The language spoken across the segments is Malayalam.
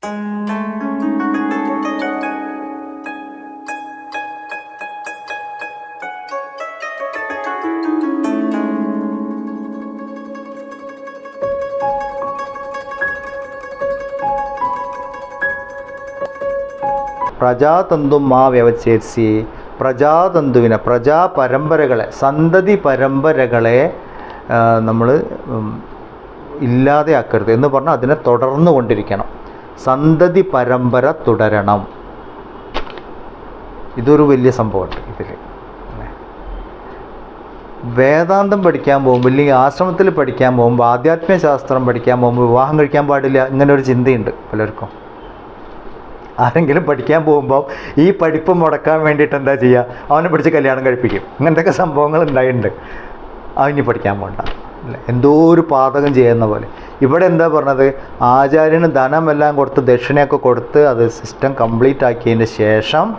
പ്രജാതന്തും മാ വ്യവച്ഛേത്സി പ്രജാതന്തുവിനെ പ്രജാപരമ്പരകളെ സന്തതി പരമ്പരകളെ നമ്മൾ ഇല്ലാതെയാക്കരുത് എന്ന് പറഞ്ഞാൽ അതിനെ തുടർന്നു കൊണ്ടിരിക്കണം സന്തതി പരമ്പര തുടരണം. ഇതൊരു വലിയ സംഭവമുണ്ട് ഇതിൽ വേദാന്തം പഠിക്കാൻ പോകുമ്പോൾ ഇല്ലെങ്കിൽ ആശ്രമത്തിൽ പഠിക്കാൻ പോകുമ്പോൾ ആധ്യാത്മിക ശാസ്ത്രം പഠിക്കാൻ പോകുമ്പോൾ വിവാഹം കഴിക്കാൻ പാടില്ല ഇങ്ങനെ ഒരു ചിന്തയുണ്ട് പലർക്കും. ആരെങ്കിലും പഠിക്കാൻ പോകുമ്പോൾ ഈ പഠിപ്പ് മുടക്കാൻ വേണ്ടിയിട്ട് എന്താ ചെയ്യുക അവനെ പിടിച്ച് കല്യാണം കഴിപ്പിക്കും. ഇങ്ങനത്തെയൊക്കെ സംഭവങ്ങൾ ഉണ്ടായിട്ടുണ്ട്. അവനി പഠിക്കാൻ പോകണ്ട എന്തോ ഒരു പാതകം ചെയ്യുന്ന പോലെ. ഇവിടെ എന്താ പറഞ്ഞത്? ആചാര്യന് ധനമെല്ലാം കൊടുത്ത് ദക്ഷിണയൊക്കെ കൊടുത്ത് അത് സിസ്റ്റം കംപ്ലീറ്റ് ആക്കിയതിന് ശേഷം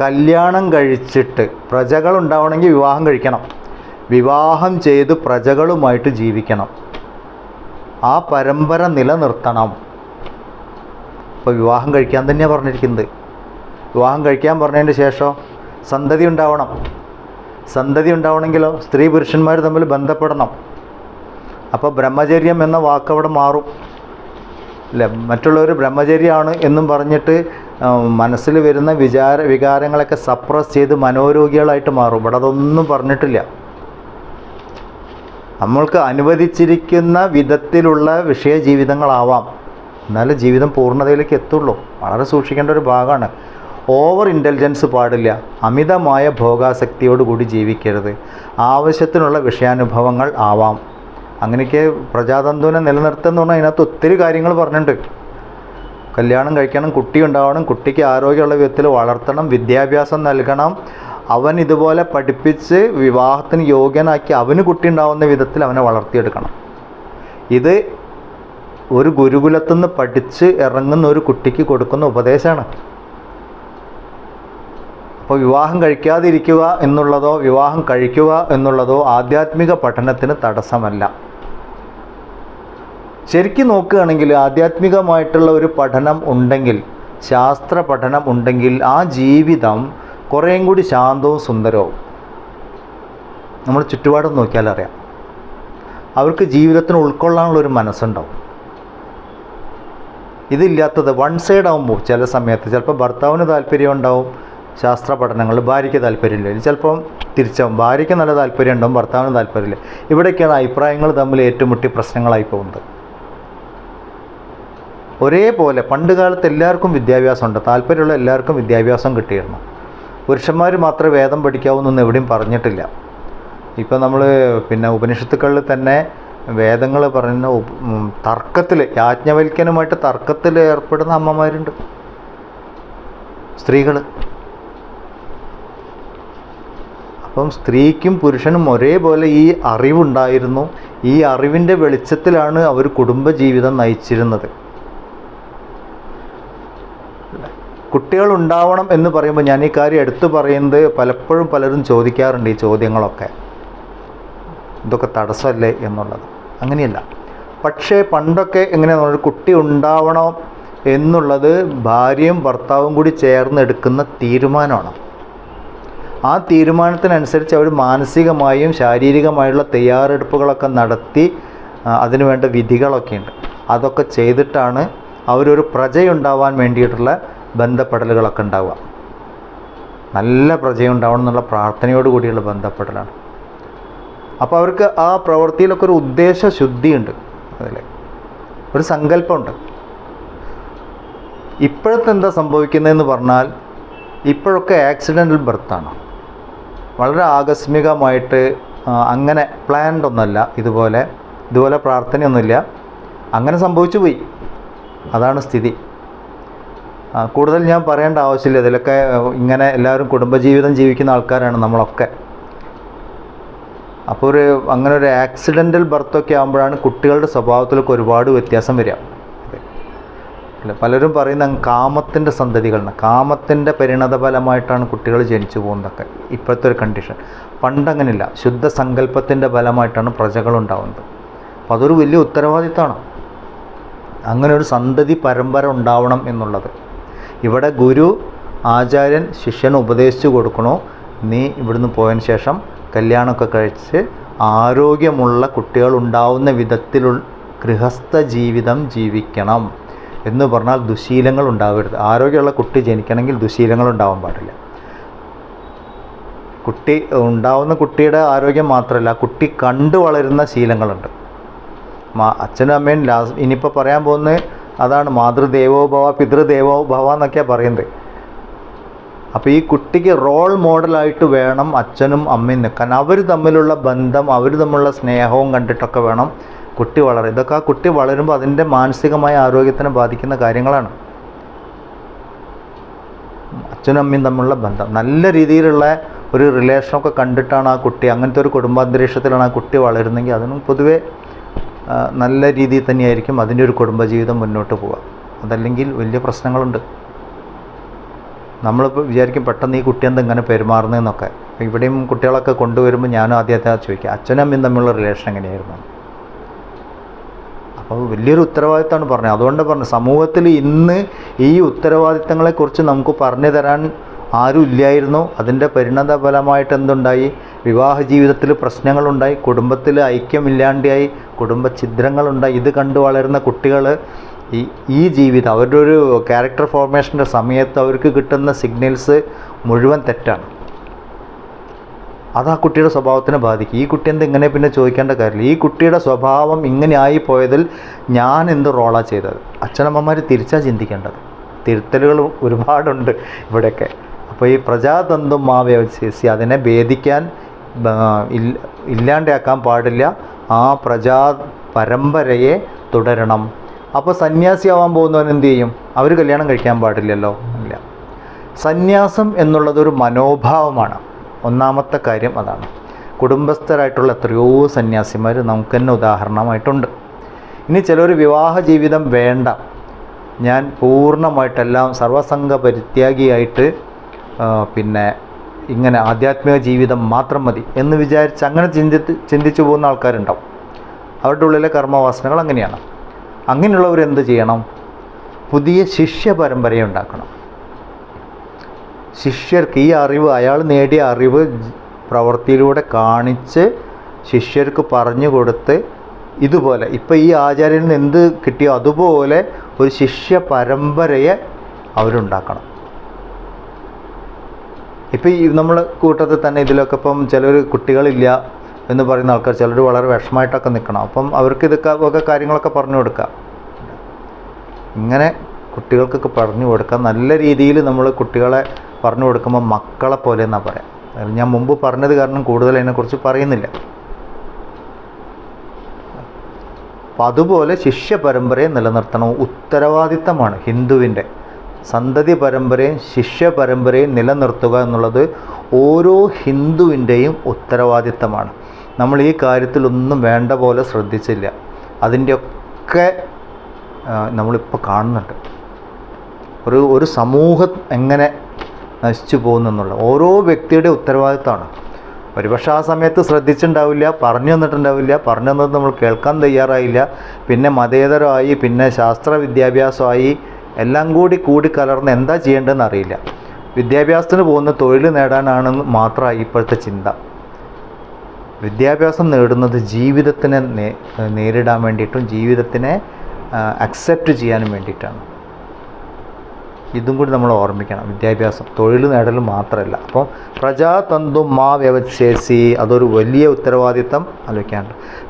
കല്യാണം കഴിച്ചിട്ട് പ്രജകൾ ഉണ്ടാവണമെങ്കിൽ വിവാഹം കഴിക്കണം. വിവാഹം ചെയ്ത് പ്രജകളുമായിട്ട് ജീവിക്കണം. ആ പരമ്പര നിലനിർത്തണം. ഇപ്പോൾ വിവാഹം കഴിക്കാൻ തന്നെയാണ് പറഞ്ഞിരിക്കുന്നത്. വിവാഹം കഴിക്കാൻ പറഞ്ഞതിന് ശേഷം സന്തതി ഉണ്ടാവണം. സന്തതി ഉണ്ടാവണമെങ്കിലോ സ്ത്രീ പുരുഷന്മാർ തമ്മിൽ ബന്ധപ്പെടണം. അപ്പോൾ ബ്രഹ്മചര്യം എന്ന വാക്ക് അവിടെ മാറും. അല്ലേ മറ്റുള്ളവർ ബ്രഹ്മചര്യമാണ് എന്നും പറഞ്ഞിട്ട് മനസ്സിൽ വരുന്ന വിചാര വികാരങ്ങളൊക്കെ സപ്രസ് ചെയ്ത് മനോരോഗികളായിട്ട് മാറും. ഇവിടെ അതൊന്നും പറഞ്ഞിട്ടില്ല. നമ്മൾക്ക് അനുവദിച്ചിരിക്കുന്ന വിധത്തിലുള്ള വിഷയ ജീവിതങ്ങളാവാം എന്നാലും ജീവിതം പൂർണതയിലേക്ക് എത്തുള്ളൂ. വളരെ സൂക്ഷിക്കേണ്ട ഒരു ഭാഗമാണ്. ഓവർ ഇന്റലിജൻസ് പാടില്ല. അമിതമായ ഭോഗാസക്തിയോടുകൂടി ജീവിക്കരുത്. ആവശ്യത്തിനുള്ള വിഷയാനുഭവങ്ങൾ ആവാം. അങ്ങനെയൊക്കെ പ്രജാതന്തുവിനെ നിലനിർത്തുന്ന പറഞ്ഞാൽ അതിനകത്ത് ഒത്തിരി കാര്യങ്ങൾ പറഞ്ഞിട്ടുണ്ട്. കല്യാണം കഴിക്കണം കുട്ടി ഉണ്ടാവണം കുട്ടിക്ക് ആരോഗ്യമുള്ള വിധത്തിൽ വളർത്തണം വിദ്യാഭ്യാസം നൽകണം. അവൻ ഇതുപോലെ പഠിപ്പിച്ച് വിവാഹത്തിന് യോഗ്യനാക്കി അവന് കുട്ടി ഉണ്ടാവുന്ന വിധത്തിൽ അവനെ വളർത്തിയെടുക്കണം. ഇത് ഒരു ഗുരുകുലത്തുനിന്ന് പഠിച്ച് ഇറങ്ങുന്ന ഒരു കുട്ടിക്ക് കൊടുക്കുന്ന ഉപദേശമാണ്. അപ്പോൾ വിവാഹം കഴിക്കാതിരിക്കുക എന്നുള്ളതോ വിവാഹം കഴിക്കുക എന്നുള്ളതോ ആധ്യാത്മിക പഠനത്തിന് തടസ്സമല്ല. ശരിക്കും നോക്കുകയാണെങ്കിൽ ആധ്യാത്മികമായിട്ടുള്ള ഒരു പഠനം ഉണ്ടെങ്കിൽ ശാസ്ത്ര പഠനം ഉണ്ടെങ്കിൽ ആ ജീവിതം കുറേയും കൂടി ശാന്തവും സുന്ദരവും. നമ്മൾ ചുറ്റുപാടും നോക്കിയാൽ അറിയാം. അവർക്ക് ജീവിതത്തിന് ഉൾക്കൊള്ളാനുള്ള ഒരു മനസ്സുണ്ടാവും. ഇതില്ലാത്തത് വൺ സൈഡ് ആകുമ്പോൾ ചില സമയത്ത് ചിലപ്പോൾ ഭർത്താവിന് താല്പര്യം ഉണ്ടാവും ശാസ്ത്ര പഠനങ്ങൾ ഭാര്യയ്ക്ക് താല്പര്യമില്ല. ചിലപ്പം തിരിച്ചാവും ഭാര്യയ്ക്ക് നല്ല താല്പര്യം ഉണ്ടാവും ഭർത്താവിന് താല്പര്യമില്ല. ഇവിടെയൊക്കെയാണ് അഭിപ്രായങ്ങൾ തമ്മിൽ ഏറ്റുമുട്ടി പ്രശ്നങ്ങളായി പോകുന്നത്. ഒരേപോലെ പണ്ട് കാലത്ത് എല്ലാവർക്കും വിദ്യാഭ്യാസം ഉണ്ട് താല്പര്യമുള്ള എല്ലാവർക്കും വിദ്യാഭ്യാസം കിട്ടിയിരുന്നു. പുരുഷന്മാർ മാത്രമേ വേദം പഠിക്കാവൂ എന്നൊന്നും എവിടെയും പറഞ്ഞിട്ടില്ല. ഇപ്പം നമ്മൾ പിന്നെ ഉപനിഷത്തുക്കളിൽ തന്നെ വേദങ്ങൾ പറയുന്ന തർക്കത്തിൽ യാജ്ഞവൽക്കനുമായിട്ട് തർക്കത്തിൽ ഏർപ്പെടുന്ന അമ്മമാരുണ്ട്. സ്ത്രീകൾ അപ്പം സ്ത്രീക്കും പുരുഷനും ഒരേപോലെ ഈ അറിവുണ്ടായിരുന്നു. ഈ അറിവിന്റെ വെളിച്ചത്തിലാണ് അവർ കുടുംബജീവിതം നയിച്ചിരുന്നത്. കുട്ടികൾ ഉണ്ടാവണം എന്ന് പറയുമ്പോൾ ഞാൻ ഈ കാര്യം എടുത്തു പറയുന്നത് പലപ്പോഴും പലരും ചോദിക്കാറുണ്ട് ഈ ചോദ്യങ്ങളൊക്കെ. ഇതൊക്കെ തടസ്സമല്ലേ എന്നുള്ളത്. അങ്ങനെയല്ല. പക്ഷേ പണ്ടൊക്കെ എങ്ങനെയാണെന്ന് പറഞ്ഞാൽ കുട്ടി ഉണ്ടാവണം എന്നുള്ളത് ഭാര്യയും ഭർത്താവും കൂടി ചേർന്ന് എടുക്കുന്ന തീരുമാനമാണ്. ആ തീരുമാനത്തിനനുസരിച്ച് അവർ മാനസികമായും ശാരീരികമായുള്ള തയ്യാറെടുപ്പുകളൊക്കെ നടത്തി അതിനുവേണ്ട വിധികളൊക്കെ ഉണ്ട്. അതൊക്കെ ചെയ്തിട്ടാണ് അവരൊരു പ്രജയുണ്ടാവാൻ വേണ്ടിയിട്ടുള്ള ബന്ധപ്പെടലുകളൊക്കെ ഉണ്ടാവുക. നല്ല പ്രജയുണ്ടാവണം എന്നുള്ള പ്രാർത്ഥനയോട് കൂടിയുള്ള ബന്ധപ്പെടലാണ്. അപ്പോൾ അവർക്ക് ആ പ്രവൃത്തിയിലൊക്കെ ഒരു ഉദ്ദേശ ശുദ്ധിയുണ്ട് അതിൽ. ഒരു സങ്കല്പമുണ്ട്. ഇപ്പോഴത്തെ എന്താ സംഭവിക്കുന്നതെന്ന് പറഞ്ഞാൽ ഇപ്പോഴൊക്കെ ആക്സിഡന്റൽ ബർത്താണ് വളരെ ആകസ്മികമായിട്ട് അങ്ങനെ പ്ലാൻഡ് ഒന്നല്ല ഇതുപോലെ ഇതുപോലെ പ്രാർത്ഥനയൊന്നുമില്ല. അങ്ങനെ സംഭവിച്ചു പോയി. അതാണ് സ്ഥിതി. കൂടുതൽ ഞാൻ പറയേണ്ട ആവശ്യമില്ല. ഇതിലൊക്കെ ഇങ്ങനെ എല്ലാവരും കുടുംബജീവിതം ജീവിക്കുന്ന ആൾക്കാരാണ് നമ്മളൊക്കെ. അപ്പോൾ ഒരു അങ്ങനെ ഒരു ആക്സിഡന്റൽ ബർത്തൊക്കെ ആകുമ്പോഴാണ് കുട്ടികളുടെ സ്വഭാവത്തിലൊക്കെ ഒരുപാട് വ്യത്യാസം വരിക. അല്ല പലരും പറയുന്ന കാമത്തിന്റെ സന്തതികളാണ്. കാമത്തിന്റെ പരിണത ഫലമായിട്ടാണ് കുട്ടികൾ ജനിച്ചു പോകുന്നതൊക്കെ ഇപ്പോഴത്തെ ഒരു കണ്ടീഷൻ പണ്ടങ്ങനില്ല ശുദ്ധ സങ്കല്പത്തിന്റെ ഫലമായിട്ടാണ് പ്രജകളുണ്ടാവുന്നത് അപ്പം അതൊരു വലിയ ഉത്തരവാദിത്തമാണ്. അങ്ങനെ ഒരു സന്തതി പരമ്പര ഉണ്ടാവണം എന്നുള്ളത്. ഇവിടെ ഗുരു ആചാര്യൻ ശിഷ്യന് ഉപദേശിച്ചു കൊടുക്കണോ. നീ ഇവിടുന്ന് പോയതിന് ശേഷം കല്യാണമൊക്കെ കഴിച്ച് ആരോഗ്യമുള്ള കുട്ടികൾ ഉണ്ടാവുന്ന വിധത്തിലുള്ള ഗൃഹസ്ഥ ജീവിതം ജീവിക്കണം. എന്ന് പറഞ്ഞാൽ ദുശീലങ്ങൾ ഉണ്ടാവരുത്. ആരോഗ്യമുള്ള കുട്ടി ജനിക്കണമെങ്കിൽ ദുശീലങ്ങൾ ഉണ്ടാവാൻ പാടില്ല. കുട്ടി ഉണ്ടാവുന്ന കുട്ടിയുടെ ആരോഗ്യം മാത്രമല്ല കുട്ടി കണ്ടു വളരുന്ന ശീലങ്ങളുണ്ട്. മാ അച്ഛനും അമ്മയും ലാസ്റ്റ് ഇനിയിപ്പോൾ പറയാൻ പോകുന്നത് അതാണ് മാതൃദേവോ ഭവ പിതൃദേവോ എന്നൊക്കെയാണ് പറയുന്നത്. അപ്പോൾ ഈ കുട്ടിക്ക് റോൾ മോഡലായിട്ട് വേണം അച്ഛനും അമ്മയും നിൽക്കാൻ. അവർ തമ്മിലുള്ള ബന്ധം അവർ തമ്മിലുള്ള സ്നേഹവും കണ്ടിട്ടൊക്കെ വേണം കുട്ടി വളരും ഇതൊക്കെ ആ കുട്ടി വളരുമ്പോൾ അതിന്റെ മാനസികമായ ആരോഗ്യത്തിനെ ബാധിക്കുന്ന കാര്യങ്ങളാണ്. അച്ഛനും അമ്മയും തമ്മിലുള്ള ബന്ധം. നല്ല രീതിയിലുള്ള ഒരു റിലേഷനൊക്കെ കണ്ടിട്ടാണ് ആ കുട്ടി അങ്ങനത്തെ ഒരു കുടുംബാന്തരീക്ഷത്തിലാണ് ആ കുട്ടി വളരുന്നെങ്കിൽ അതിനും പൊതുവേ നല്ല രീതിയിൽ തന്നെയായിരിക്കും അതിന്റെ ഒരു കുടുംബജീവിതം മുന്നോട്ട് പോവുക. അതല്ലെങ്കിൽ വലിയ പ്രശ്നങ്ങളുണ്ട്. നമ്മളിപ്പോൾ വിചാരിക്കും പെട്ടെന്ന് ഈ കുട്ടി എന്താ ഇങ്ങനെ പെരുമാറുന്നതെന്നൊക്കെ. ഇവിടെയും കുട്ടികളൊക്കെ കൊണ്ടുവരുമ്പോൾ ഞാനും ആദ്യത്തെ ചോദിക്കുക. അച്ഛനും അമ്മയും തമ്മിലുള്ള റിലേഷൻ എങ്ങനെയായിരുന്നു? അപ്പോൾ വലിയൊരു ഉത്തരവാദിത്തമാണ് പറഞ്ഞത്. അതുകൊണ്ട് പറഞ്ഞു സമൂഹത്തിൽ ഇന്ന് ഈ ഉത്തരവാദിത്തങ്ങളെക്കുറിച്ച് നമുക്ക് പറഞ്ഞു തരാൻ ആരും ഇല്ലായിരുന്നു. അതിന്റെ പരിണത ഫലമായിട്ട് എന്തുണ്ടായി? വിവാഹ ജീവിതത്തിൽ പ്രശ്നങ്ങളുണ്ടായി കുടുംബത്തിൽ ഐക്യമില്ലാണ്ടായി കുടുംബ ഛിദ്രങ്ങളുണ്ടായി. ഇത് കണ്ടു വളരുന്ന കുട്ടികൾ ഈ ഈ ജീവിതം അവരുടെ ഒരു ക്യാരക്ടർ ഫോർമേഷന്റെ സമയത്ത് അവർക്ക് കിട്ടുന്ന സിഗ്നൽസ് മുഴുവൻ തെറ്റാണ്. അത് ആ കുട്ടിയുടെ സ്വഭാവത്തിനെ ബാധിക്കും. ഈ കുട്ടി എന്ത് ഇങ്ങനെ പിന്നെ ചോദിക്കേണ്ട കാര്യമില്ല. ഈ കുട്ടിയുടെ സ്വഭാവം ഇങ്ങനെ ആയി പോയതിൽ ഞാൻ എന്ത് റോളാണ് ചെയ്തത്? അച്ഛനമ്മമാർ തിരിച്ചാണ് ചിന്തിക്കേണ്ടത്. തിരുത്തലുകൾ ഒരുപാടുണ്ട് ഇവിടെയൊക്കെ. അപ്പോൾ ഈ പ്രജാതന്തും മാവ്യവശേഷി അതിനെ ഭേദിക്കാൻ ഇല്ലാണ്ടാക്കാൻ പാടില്ല. ആ പ്രജാ പരമ്പരയെ തുടരണം. അപ്പോൾ സന്യാസിയാവാൻ പോകുന്നവൻ എന്ത് ചെയ്യും? അവർ കല്യാണം കഴിക്കാൻ പാടില്ലല്ലോ. ഇല്ല. സന്യാസം എന്നുള്ളതൊരു മനോഭാവമാണ്. ഒന്നാമത്തെ കാര്യം അതാണ്. കുടുംബസ്ഥരായിട്ടുള്ള എത്രയോ സന്യാസിമാർ നമുക്ക് തന്നെ ഉദാഹരണമായിട്ടുണ്ട്. ഇനി ചിലർ വിവാഹ ജീവിതം വേണ്ട. ഞാൻ പൂർണമായിട്ടെല്ലാം സർവസംഘ പരിത്യാഗിയായിട്ട് പിന്നെ ഇങ്ങനെ ആധ്യാത്മിക ജീവിതം മാത്രം മതി എന്ന് വിചാരിച്ച് അങ്ങനെ ചിന്തിച്ച് ചിന്തിച്ചു പോകുന്ന ആൾക്കാരുണ്ടാവും. അവരുടെ ഉള്ളിലെ കർമ്മവാസനകൾ അങ്ങനെയാണ്. അങ്ങനെയുള്ളവർ എന്ത് ചെയ്യണം? പുതിയ ശിഷ്യ പരമ്പരയെ ഉണ്ടാക്കണം. ശിഷ്യർക്ക് ഈ അറിവ് അയാൾ നേടിയ അറിവ് പ്രവൃത്തിയിലൂടെ കാണിച്ച് ശിഷ്യർക്ക് പറഞ്ഞു കൊടുത്ത് ഇതുപോലെ ഇപ്പോൾ ഈ നിന്ന് എന്ത് കിട്ടിയോ അതുപോലെ ഒരു ശിഷ്യ പരമ്പരയെ അവരുണ്ടാക്കണം. ഇപ്പം ഈ നമ്മൾ കൂട്ടത്തിൽ തന്നെ ഇതിലൊക്കെ ഇപ്പം ചിലർ കുട്ടികളില്ല എന്ന് പറയുന്ന ആൾക്കാർ ചിലർ വളരെ വിഷമമായിട്ടൊക്കെ നിൽക്കണം. അപ്പം അവർക്ക് ഇതൊക്കെ ഒക്കെ കാര്യങ്ങളൊക്കെ പറഞ്ഞു കൊടുക്കുക ഇങ്ങനെ കുട്ടികൾക്കൊക്കെ പറഞ്ഞു കൊടുക്കാം. നല്ല രീതിയിൽ നമ്മൾ കുട്ടികളെ പറഞ്ഞു കൊടുക്കുമ്പോൾ മക്കളെ പോലെ എന്നാണ് പറയാം. ഞാൻ മുമ്പ് പറഞ്ഞത് കാരണം കൂടുതൽ അതിനെക്കുറിച്ച് പറയുന്നില്ല. അപ്പം അതുപോലെ ശിഷ്യ പരമ്പരയെ നിലനിർത്തണം. ഉത്തരവാദിത്തമാണ് ഹിന്ദുവിന്റെ. സന്തതി പരമ്പരയും ശിഷ്യ പരമ്പരയും നിലനിർത്തുക എന്നുള്ളത് ഓരോ ഹിന്ദുവിന്റെയും ഉത്തരവാദിത്തമാണ്. നമ്മൾ ഈ കാര്യത്തിലൊന്നും വേണ്ട പോലെ ശ്രദ്ധിച്ചില്ല. അതിന്റെയൊക്കെ നമ്മളിപ്പോൾ കാണുന്നുണ്ട്. ഒരു ഒരു സമൂഹം എങ്ങനെ നശിച്ചു പോകുന്നെന്നുള്ള ഓരോ വ്യക്തിയുടെ ഉത്തരവാദിത്തമാണ് ഒരുപക്ഷെ ആ സമയത്ത് ശ്രദ്ധിച്ചിട്ടുണ്ടാവില്ല പറഞ്ഞു തന്നിട്ടുണ്ടാവില്ല പറഞ്ഞു തന്നത് നമ്മൾ കേൾക്കാൻ തയ്യാറായില്ല പിന്നെ മതേതരമായി പിന്നെ ശാസ്ത്ര വിദ്യാഭ്യാസമായി എല്ലാം കൂടി കൂടി കലർന്ന് എന്താ ചെയ്യേണ്ടതെന്ന് അറിയില്ല. വിദ്യാഭ്യാസത്തിന് പോകുന്ന തൊഴിൽ നേടാനാണെന്ന് മാത്രമായി ഇപ്പോഴത്തെ ചിന്ത. വിദ്യാഭ്യാസം നേടുന്നത് ജീവിതത്തിനെ നേരിടാൻ വേണ്ടിയിട്ടും ജീവിതത്തിനെ അക്സെപ്റ്റ് ചെയ്യാനും വേണ്ടിയിട്ടാണ്. ഇതും കൂടി നമ്മൾ ഓർമ്മിക്കണം. വിദ്യാഭ്യാസം തൊഴിൽ നേടൽ മാത്രമല്ല അപ്പോൾ പ്രജാതന്തു മാ വ്യവശേഷി അതൊരു വലിയ ഉത്തരവാദിത്തം ആലോചിക്കാനുണ്ട്.